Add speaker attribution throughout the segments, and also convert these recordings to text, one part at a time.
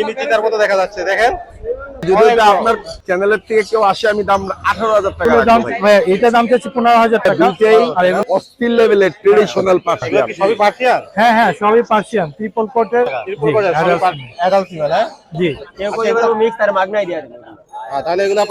Speaker 1: নিশ্চিতার মতো দেখা যাচ্ছে দেখেন?
Speaker 2: যদি আপনার চ্যানেলের থেকে কেউ আসে আমি দাম আঠারো হাজার টাকা
Speaker 3: দাম এটা দাম চাচ্ছি পনেরো হাজার টাকা। আর
Speaker 2: অস্থির লেভেলের ট্রেডিশনাল পার্সিয়ান
Speaker 1: সবই পার্সিয়ান
Speaker 3: হ্যাঁ হ্যাঁ সবই পার্সিয়ান ট্রিপল কোটের
Speaker 1: বাজার সবই অ্যাডাল্ট ফিমেল হ্যাঁ
Speaker 3: জি।
Speaker 1: তাহলে এগুলো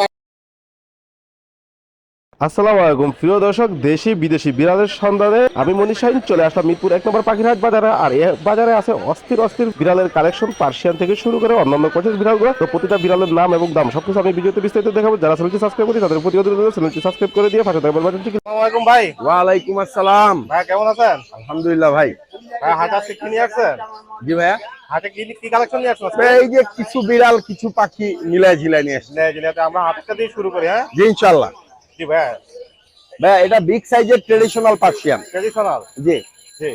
Speaker 4: আসসালামু আলাইকুম। প্রিয় দর্শক দেশি বিদেশি বিড়ালের সন্ধানে আমি মনীষ শাহিন চলে আসলাম মিরপুর এক নম্বর পাখিরহাট বাজারে। আর এ বাজারে আছে অস্থির অস্থির বিড়ালের কালেকশন পার্সিয়ান থেকে শুরু করে অন্যান্য কোচেস বিড়ালগুলো। তো প্রতিটা বিড়ালের নাম এবং দাম সবকিছু আমি ভিডিওতে বিস্তারিত দেখাবো। যারা চ্যানেলটি সাবস্ক্রাইব করি তাদের প্রতি অনুরোধ চ্যানেলটি সাবস্ক্রাইব করে দিয়ে পাশে থাকবেন বাটনটি
Speaker 1: আসসালামু আলাইকুম ভাই।
Speaker 2: ওয়ালাইকুম আসসালাম।
Speaker 1: ভাই কেমন আছেন?
Speaker 2: আলহামদুলিল্লাহ ভাই।
Speaker 1: ভাই হাট আজকে কি নিয়ে আসছেন?
Speaker 2: জি ভাইয়া।
Speaker 1: হাটে কি কি কালেকশন নিয়ে আসছেন?
Speaker 2: এই যে কিছু বিড়াল কিছু পাখি মিলাই ঝিলাই নিয়ে এসছে
Speaker 1: নে, জিনিয়াতে আমরা হাটটা দিয়ে শুরু করি হ্যাঁ?
Speaker 2: জি ইনশাল্লাহ
Speaker 1: জি ভাই।
Speaker 2: ভাই এটা বিগ সাইজের ট্রেডিশনাল পার্সিয়ান
Speaker 1: ট্রেডিশনাল
Speaker 2: জি।
Speaker 1: জি।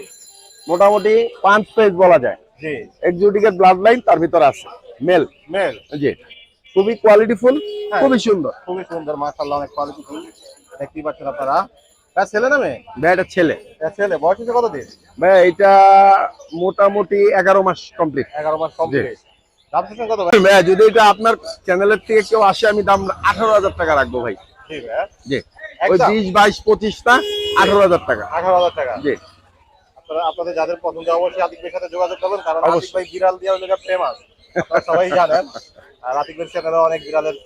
Speaker 2: মোটামুটি পাঁচ পেজ বলা যায়।
Speaker 1: জি।
Speaker 2: এক্সোটিকের ব্লাড লাইন তার ভিতর আছে। মেল
Speaker 1: মেল
Speaker 2: জি। খুবই কোয়ালিটিফুল
Speaker 1: হ্যাঁ।
Speaker 2: খুবই সুন্দর।
Speaker 1: খুবই সুন্দর মাশাআল্লাহ অনেক কোয়ালিটি ফুল দেখতেই পাচ্ছেন আপনারা। ছেলে না মেয়ে?
Speaker 2: ভাই এটা ছেলে।
Speaker 1: ছেলে। বয়স হচ্ছে কত দিন?
Speaker 2: ভাই এটা মোটামুটি এগারো মাস কমপ্লিট
Speaker 1: এগারো মাস কমপ্লিট কত ভাই?
Speaker 2: ভাই যদি এটা আপনার চ্যানেলের থেকে কেউ আসে আমি দাম আঠারো হাজার টাকা রাখব ভাই।
Speaker 1: জি
Speaker 2: ওই বিশ বাইশ পঁচিশটা আঠারো হাজার টাকা।
Speaker 1: আঠারো হাজার টাকা।
Speaker 2: জি।
Speaker 1: আপনারা আপনাদের যাদের পছন্দ অবশ্যই আতিক ভাইয়ের সাথে যোগাযোগ করবেন কারণ আতিক ভাই বিড়াল দিয়ে অনেক ফেমাস সবাই জানেন। আর আতিক ভাইয়ের চ্যানেলে অনেক বিড়ালের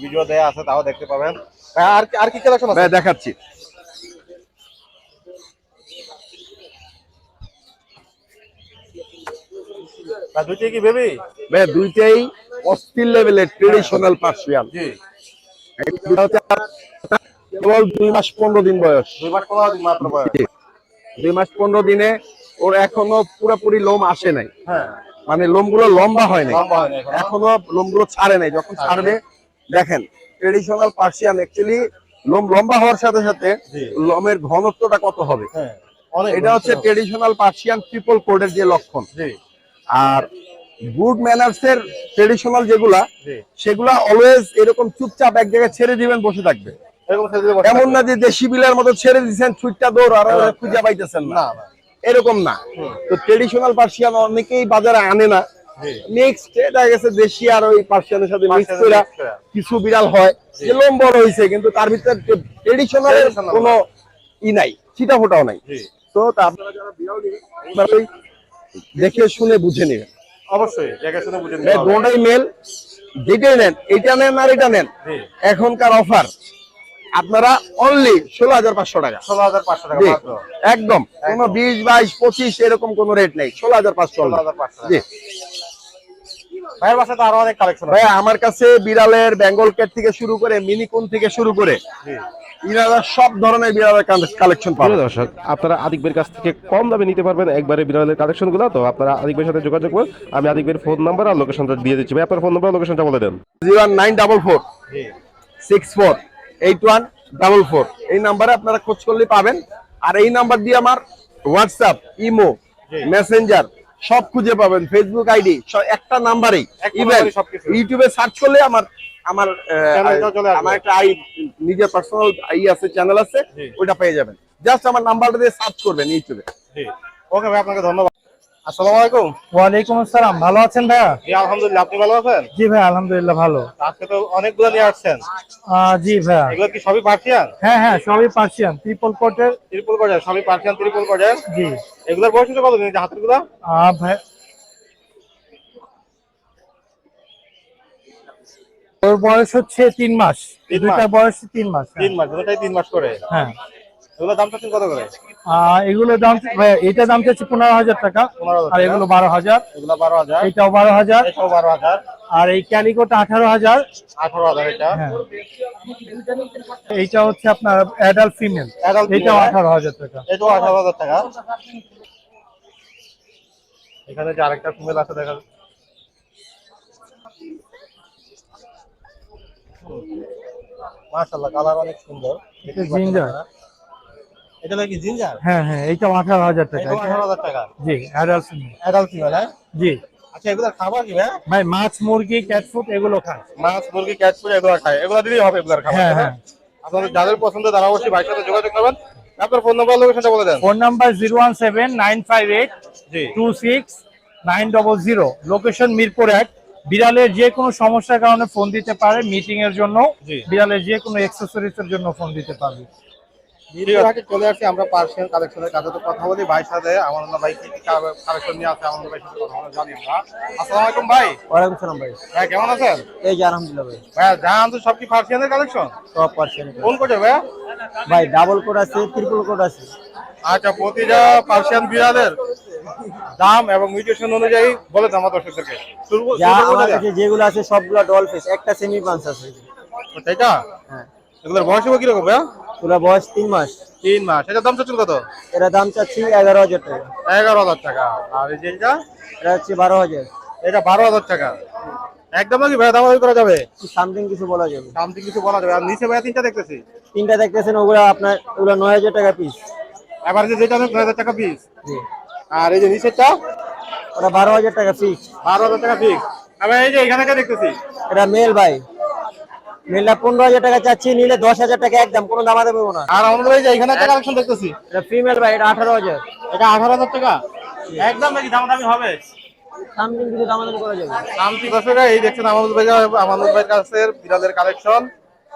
Speaker 1: ভিডিও দেয়া আছে তাও দেখতে পাবেন। আর কি- আর কি কালেকশন আছে?
Speaker 2: দেখাচ্ছি।
Speaker 1: দুইটাই কি বেবি
Speaker 2: ভাই দুইটাই অস্থির লেভেলের ট্রেডিশনাল পার্সিয়ান
Speaker 1: জি।
Speaker 2: কেবল দুই মাস পনেরো দিন বয়স।
Speaker 1: দুই মাস পনেরো দিন মাত্র বয়স।
Speaker 2: দুই মাস পনেরো দিনে ওর এখনও পুরোপুরি লোম আসে নাই।
Speaker 1: হ্যাঁ।
Speaker 2: মানে লোমগুলো লম্বা হয় নাই। এখনও। লোমগুলো ছাড়ে নাই। যখন ছাড়বে দেখেন ট্রেডিশনাল পার্সিয়ান অ্যাকচুয়ালি লোম লম্বা হওয়ার সাথে সাথে। লোমের ঘনত্বটা কত হবে?
Speaker 1: হ্যাঁ
Speaker 2: এটা হচ্ছে ট্রেডিশনাল পার্সিয়ান ট্রিপল কোডের যে লক্ষণ।
Speaker 1: জি।
Speaker 2: আর গুড ম্যানার্স এর ট্রেডিশনাল যেগুলা সেগুলা অলওয়েজ এরকম চুপচাপ এক জায়গায় ছেড়ে দিবেন বসে থাকবে। এমন না যে দেশি বিলের মতো ছেড়ে দিচ্ছেন ছুটটা দৌড় আর খুঁজে পাইতেছেন না। এরকম না। তো ট্রেডিশনাল পার্সিয়ান অনেকেই বাজারে আনে না। মিক্সড এটা গেছে দেশি আর ওই পার্সিয়ানের সাথে মিক্স করে কিছু বিড়াল হয় যে লোম বড় হয়েছে কিন্তু তার ভিতরে ট্রেডিশনাল কোনো ই নাই ছিটা ফোটাও নাই। তো আপনারা যারা বিড়াল দেখে শুনে বুঝে নেবেন
Speaker 1: অবশ্যই দেখে শুনে বুঝে
Speaker 2: মেল যেটাই নেন এটা নেন আর এটা নেন এখনকার অফার আপনারা অনলি ষোলো হাজার পাঁচশো টাকা।
Speaker 1: ষোলো হাজার পাঁচশো টাকা
Speaker 2: একদম। কোনো বিশ বাইশ পঁচিশ এরকম কোনো রেট নেই। ষোলো হাজার পাঁচশো
Speaker 1: ষোলো হাজার পাঁচশো
Speaker 2: জি।
Speaker 1: ভাইয়ের বাসায় তো আরও অনেক কালেকশন
Speaker 2: ভাই আমার কাছে বিড়ালের বেঙ্গল ক্যাট থেকে শুরু করে মিনিকুন থেকে শুরু করে সব ধরনের বিড়ালের কালেকশন পাবেন।
Speaker 4: দর্শক আপনারা আদিকবের কাছ থেকে কম দামে নিতে পারবেন একবারে বিড়ালের কালেকশনগুলো তো আপনারা আদিকবের সাথে যোগাযোগ করুন। আমি আদিকবের ফোন নাম্বার আর লোকেশনটা দিয়ে দিচ্ছি। ভাই আপনার ফোন নাম্বার লোকেশনটা বলে দেন।
Speaker 2: Zero nine double four six four eight one double four এই নাম্বারে আপনারা খোঁজ করলে পাবেন। আর এই নাম্বার দিয়ে আমার হোয়াটসঅ্যাপ ইমো মেসেঞ্জার সব খুঁজে পাবেন। ফেসবুক আইডি একটা নাম্বারেই ইভেন ইউটিউবে সার্চ করলে আমার আমার। আমার একটা আই নিজের পার্সোনাল আই আছে চ্যানেল আছে
Speaker 1: ওটা
Speaker 2: ওইটা পেয়ে যাবেন। জাস্ট আমার নাম্বারটা দিয়ে সার্চ করবেন ইউটিউবে
Speaker 1: ওকে ভাই আপনাকে ধন্যবাদ। আসসালামু আলাইকুম।
Speaker 3: ওয়ালাইকুম আসসালাম। ভালো আছেন ভাইয়া?
Speaker 1: জি আলহামদুলিল্লাহ আপনি ভালো আছেন?
Speaker 3: জি ভাই আলহামদুলিল্লাহ ভালো।
Speaker 1: আজকে তো অনেকগুলো নিয়ে আসছেন।
Speaker 3: জি ভাইয়া।
Speaker 1: এগুলো কি সবই পার্সিয়ান?
Speaker 3: হ্যাঁ হ্যাঁ সবই পার্সিয়ান। ট্রিপল কোটের
Speaker 1: সবই পার্সিয়ান
Speaker 3: জি।
Speaker 1: এগুলোর বয়স হচ্ছে কত দিন
Speaker 3: আহ, ভাই। ওর বয়স হচ্ছে তিন মাস। দুইটা? বয়স তিন মাস হ্যাঁ।
Speaker 1: তিন মাস দুটাই তিন মাস করে।
Speaker 3: হ্যাঁ।
Speaker 1: এগুলোর দাম চাচ্ছেন কত করে?
Speaker 3: আহ, দাম এটা দাম চাচ্ছে পনেরো হাজার টাকা। আর এগুলো বারো হাজার।
Speaker 1: এগুলো বারো হাজার।
Speaker 3: এটাও বারো হাজার।
Speaker 1: এটাও বারো হাজার।
Speaker 3: আর এই ক্যালিকোটা আঠারো হাজার।
Speaker 1: আঠারো হাজার এটা।
Speaker 3: হ্যাঁ। এইটা হচ্ছে আপনার অ্যাডাল্ট ফিমেল এটাও? আঠারো হাজার টাকা।
Speaker 1: এটাও আঠারো হাজার টাকা। এখানে যে আরেকটা ফিমেল আছে দেখা মাশাআল্লাহ কালার অনেক সুন্দর।
Speaker 3: জিঞ্জার
Speaker 1: এটা নাকি জিঞ্জার?
Speaker 3: হ্যাঁ হ্যাঁ এইটাও আঠারো টাকা।
Speaker 1: এটাও আঠারো টাকা।
Speaker 3: জি অ্যাডাল্ট
Speaker 1: অ্যাডাল্ট ফিমেল হ্যাঁ?
Speaker 3: জি।
Speaker 1: আচ্ছা এগুলোর খাবার কি ভাই
Speaker 3: ভাই মাছ মুরগি ক্যাট ফুড এগুলো খায়।
Speaker 1: মাছ মুরগি ক্যাট ফুড এগুলো খায়। এগুলো দিলেই হবে এগুলোর খাবার
Speaker 3: হ্যাঁ, হ্যাঁ।
Speaker 1: আপনাদের যাদের পছন্দ তারা অবশ্যই ভাইয়ের সাথে যোগাযোগ করবেন। আপনার ফোন নাম্বার লোকেশনটা বলে দেন।
Speaker 3: ফোন লোকেশন মিরপুর এক। বিড়ালের যে কোনো সমস্যার কারণে ফোন দিতে পারে। মিটিং এর জন্য বিড়ালের যে কোনো এক্সেসরিজ এর জন্য ফোন দিতে পারবে।
Speaker 1: চলে আসছি আমরা পার্সিয়ান কালেকশনের কাছে তো কথা বলি। ভাইয়ের সাথে আমার ভাই কি কালেকশন নিয়ে আছে আমার ভাইয়ের সাথে কথা বলে জানি আমরা আসসালামু আলাইকুম ভাই।
Speaker 3: ওয়ালাইকুম সালাম ভাই।
Speaker 1: ভাই কেমন আছেন?
Speaker 3: এই যে আলহামদুলিল্লাহ ভাই।
Speaker 1: ভাই যা সব কি পার্সিয়ানের কালেকশন
Speaker 3: সব পার্সেন্ট
Speaker 1: কোন কোটে ভাই
Speaker 3: ভাই ডাবল কোড আছে ট্রিপল কোড আছে।
Speaker 1: আচ্ছা প্রতিটা পার্সিয়ান বিড়ালের দাম এবং মিউটেশন অনুযায়ী বলে দাম দর্শকদেরকে।
Speaker 5: যেগুলো আছে সবগুলো ডল ফিস একটা সেমি পাঞ্চ আছে
Speaker 1: এটা
Speaker 5: হ্যাঁ।
Speaker 1: এগুলোর বয়স কীরকম ভাই
Speaker 5: পুরো বয়স তিন মাস।
Speaker 1: তিন মাস। এটার দাম চাচ্ছেন কত?
Speaker 5: এরা দাম চাচ্ছি এগারো হাজার টাকা।
Speaker 1: এগারো হাজার টাকা। আর এই যে এটা
Speaker 5: এটা হচ্ছে বারো হাজার।
Speaker 1: এটা বারো হাজার টাকা। একদম নাকি ভাই দামাদামি করা যাবে?
Speaker 5: সামথিং কিছু বলা যাবে।
Speaker 1: দামটি কিছু বলা যাবে। আর নিচে ভাই তিনটা দেখতেছি।
Speaker 5: তিনটা দেখতেছেন ওগুলো আপনার ওগুলো নয় হাজার টাকা পিস
Speaker 1: এবার যেটা নয় হাজার টাকা পিস আর এই যে নিচেরটা?
Speaker 5: ওটা বারো হাজার টাকা ফিক্স
Speaker 1: বারো হাজার টাকা পিস আবার এই যে এখানে দেখতেছি।
Speaker 5: এটা মেল ভাই। মেলটা পনেরো হাজার টাকা চাচ্ছি নিলে দশ হাজার টাকা একদম কোনো দামা দেবো না।
Speaker 1: আর আমাদের এই যে এখানে একটা কালেকশন দেখতেছি।
Speaker 5: এটা ফিমেল ভাই এটা আঠারো হাজার।
Speaker 1: এটা আঠারো হাজার টাকা? একদম নাকি দামাদামি হবে?
Speaker 5: সামথিং কিছু দামা করা যাবে
Speaker 1: আমটি দর্শকরা এই দেখছেন আমানুল ভাই কাছে বিড়ালের কালেকশন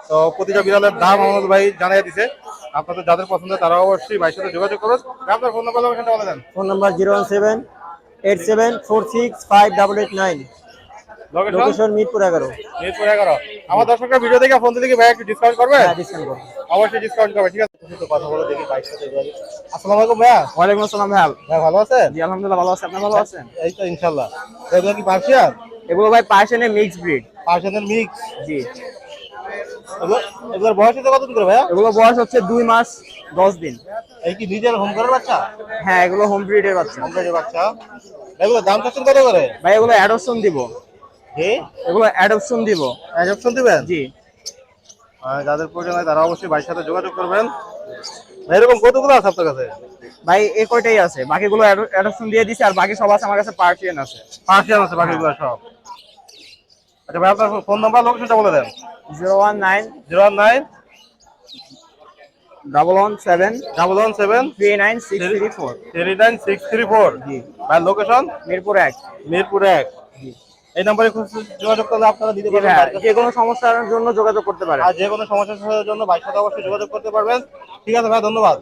Speaker 1: তো প্রতিটা বিড়ালের দাম আমানুল ভাই জানিয়ে দিছে। আপনাদের যাদের পছন্দ তারা অবশ্যই ভাইয়ের সাথে যোগাযোগ করুন। আপনার ফোন নাম্বার লোকেশনটা বলে দেন।
Speaker 5: Phone number zero one seven eight seven four six five double eight nine.
Speaker 1: Location
Speaker 5: Mirpur এগারো।
Speaker 1: মিরপুর এগারো। আমার দর্শকরা ভিডিও দেখে ফোন দিলে কি ভাই একটু ডিসকাউন্ট করবে?
Speaker 5: হ্যাঁ ডিসকাউন্ট করব।
Speaker 1: অবশ্যই ডিসকাউন্ট করবে ঠিক আছে? তো কথা বলে দেখি ভাইয়ের সাথে আসসালামু আলাইকুম ভাইয়া।
Speaker 3: ওয়ালাইকুম আসসালাম ভাই
Speaker 1: ভাই ভালো আছেন?
Speaker 3: জি আলহামদুলিল্লাহ ভালো আছে। আপনি ভালো আছেন?
Speaker 1: এই তো ইনশাল্লাহ। তো এগুলো কি পার্সিয়ান?
Speaker 3: এগুলো ভাই পার্সেন্টের মিক্স ব্রিড
Speaker 1: পার্সিয়ানের মিক্স
Speaker 3: জি।
Speaker 1: এগুলোর বয়স হচ্ছে কত করে ভাইয়া?
Speaker 3: এগুলো বয়স হচ্ছে দুই মাস দশ দিন।
Speaker 1: এই কি নিজের হোম করার বাচ্চা?
Speaker 3: হ্যাঁ এগুলো হোম ব্রিডের বাচ্চা।
Speaker 1: হোম করার বাচ্চা। এগুলো দাম চাচ্ছেন কত করে?
Speaker 3: ভাই এগুলো অ্যাডপশন দিব। এগুলো অ্যাডপশন দিব।
Speaker 1: অ্যাডপশন দিবেন?
Speaker 3: জি।
Speaker 1: যাদের প্রয়োজন হয় তারা অবশ্যই ভাইয়ের সাথে যোগাযোগ করবেন। এরকম কতগুলো আছে আপনার কাছে?
Speaker 3: ভাই এই কয়টাই আছে? বাকিগুলো অ্যাডপশন দিয়ে দিছি আর বাকি সব আছে আমার কাছে পার্সিয়ান আছে।
Speaker 1: পার্সিয়ান আছে বাকিগুলো সব। আচ্ছা ভাই আপনার ফোন নাম্বার লোকেশনটা বলে দেন।
Speaker 3: Zero one nine
Speaker 1: zero one nine
Speaker 3: double one seven
Speaker 1: double one seven
Speaker 3: three nine six three four
Speaker 1: three nine six three four
Speaker 3: জি।
Speaker 1: ভাই লোকেশন
Speaker 3: মিরপুর এক।
Speaker 1: মিরপুর এক। এই নাম্বারে যোগাযোগ করলে আপনারা দিতে পারবেন। কাছে।
Speaker 3: যে কোনো সমস্যার জন্য যোগাযোগ করতে পারে
Speaker 1: আর যে কোনো সমস্যার জন্য সাথে অবশ্যই যোগাযোগ করতে পারবেন। ঠিক আছে ভাই ধন্যবাদ।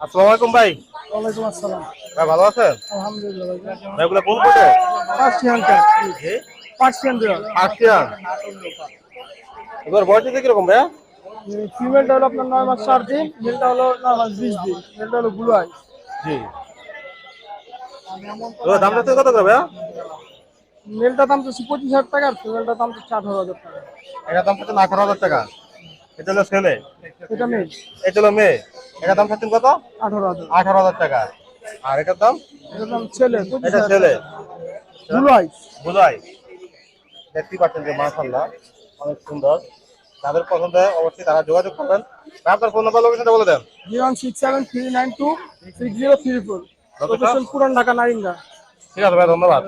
Speaker 1: আসসালামু আলাইকুম ভাই।
Speaker 3: ওয়ালাইকুম আসসালাম।
Speaker 1: ভাই ভালো আছেন?
Speaker 3: আলহামদুলিল্লাহ।
Speaker 1: ভাই এগুলো কোন কোটে
Speaker 3: পার্সিয়ান পার্সিয়ান
Speaker 1: পার্সিয়ান? এবার বয়স
Speaker 3: ফিমেলটা হলো আপনার নয় মাস চার দিন মেলটা হলো নয় মাস বিশ দিন মেলটা হলো ব্লু আই
Speaker 1: জি। এবার দাম যাচ্ছে কত করে ভাইয়া?
Speaker 3: মেলটা দাম তো পঁচিশ হাজার টাকা আর ফিমেলটা দাম তো আঠারো হাজার টাকা।
Speaker 1: এটার দাম হচ্ছে আঠারো হাজার টাকা। এটা হলো ছেলে?
Speaker 3: এটা মেল
Speaker 1: এটা হলো মেয়ে? এটার দাম চাচ্ছেন কত?
Speaker 3: আঠারো হাজার।
Speaker 1: আঠারো হাজার টাকা। আর এটার দাম?
Speaker 3: এটার দাম ছেলে
Speaker 1: এটা ছেলে।
Speaker 3: ব্লু আই
Speaker 1: বুঝাই দেখতেই পাচ্ছেন যে মাশাল্লাহ অনেক সুন্দর। যাদের পছন্দ হয় অবশ্যই তারা যোগাযোগ করবেন। আপনার ফোন নাম্বার লোকেশনটা বলে দেন।
Speaker 3: Zero six seven three nine two six zero three four. Location Puran Dhaka Narinda
Speaker 1: ঠিক আছে ভাই ধন্যবাদ।